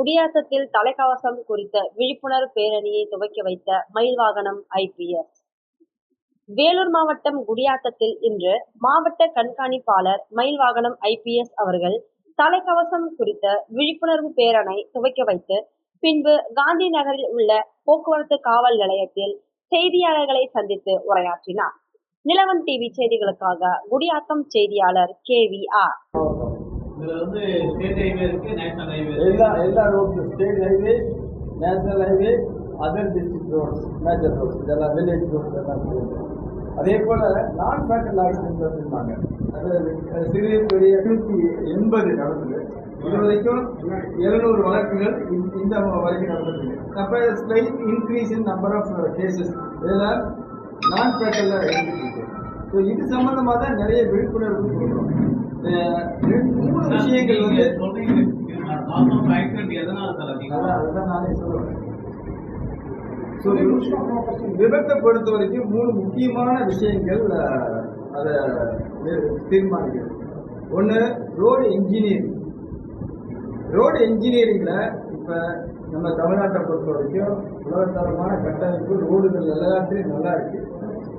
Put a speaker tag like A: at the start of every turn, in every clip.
A: குடியாத்தத்தில் தலைக்கவசம் குறித்த விழிப்புணர்வு பேரணியை துவக்கி வைத்த மயில்வாகனம் ஐபிஎஸ். வேலூர் மாவட்டம் குடியாத்தத்தில் இன்று மாவட்ட கண்காணிப்பாளர் மயில்வாகனம் ஐபிஎஸ் அவர்கள் தலைக்கவசம் குறித்த விழிப்புணர்வு பேரணை துவக்கி வைத்து பின்பு காந்தி நகரில் உள்ள போக்குவரத்து காவல் நிலையத்தில் செய்தியாளர்களை சந்தித்து உரையாற்றினார். நிலவன் டிவி செய்திகளுக்காக குடியாத்தம் செய்தியாளர் கே வி ஆர்.
B: இதுல வந்து ஸ்டேட் ஹைவே இருக்கு நேஷனல் ஹைவே
C: எல்லா எல்லா roads state highway national highway other district roads major roads இதெல்லாம் வில்லேஜ் ரோட்ஸ் எல்லாம் இருக்குது அதே போல் நான் பேட்டல் ஆக்சிடென்ட் அப்படின்னாங்க அது சிறிய பெரிய எண்பது நடந்தது. இது வரைக்கும் எழுநூறு வழக்குகள் இந்த- இந்த வரைக்கும் நடந்தது அப்போ slight increase in number of cases இதெல்லாம் நான் பேட்டலில் இருந்துட்டு ஸோ இது சம்மந்தமாக தான் நிறைய விழிப்புணர்வு கொடுக்குறோம் மூணு விஷயங்கள் வந்து
B: சொல்றீங்க.
C: ஸோ விபத்தை பொறுத்த வரைக்கும் மூணு முக்கியமான விஷயங்கள் அதை தீர்மானிக்கிறது. ஒன்று ரோடு இன்ஜினியரிங் ரோடு இன்ஜினியரிங்கில் இப்போ நம்ம தமிழ்நாட்டை பொறுத்த வரைக்கும் உலகத்தரமான கட்டமைப்பு ரோடுகள் எல்லாத்துலேயும் நல்லா இருக்கு.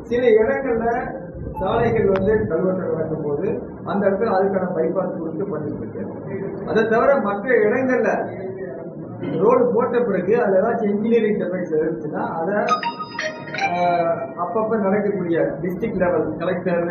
C: சில இடங்கள்ல சாலைகள் வந்து கல்வெட்டு நடக்கும் போது அந்த இடத்துல அதுக்கான பைபாஸ் கொடுத்து பண்ணிட்டு இருக்கு அதை தவிர மற்ற இடங்கள்ல ரோடு போட்ட பிறகு அதில் ஏதாச்சும் இன்ஜினியரிங் டெஃபெக்ட்ஸ் இருந்துச்சுன்னா அதை ஆஹ், அப்பப்போ நடக்கக்கூடிய டிஸ்ட்ரிக்ட் லெவல் கலெக்டர்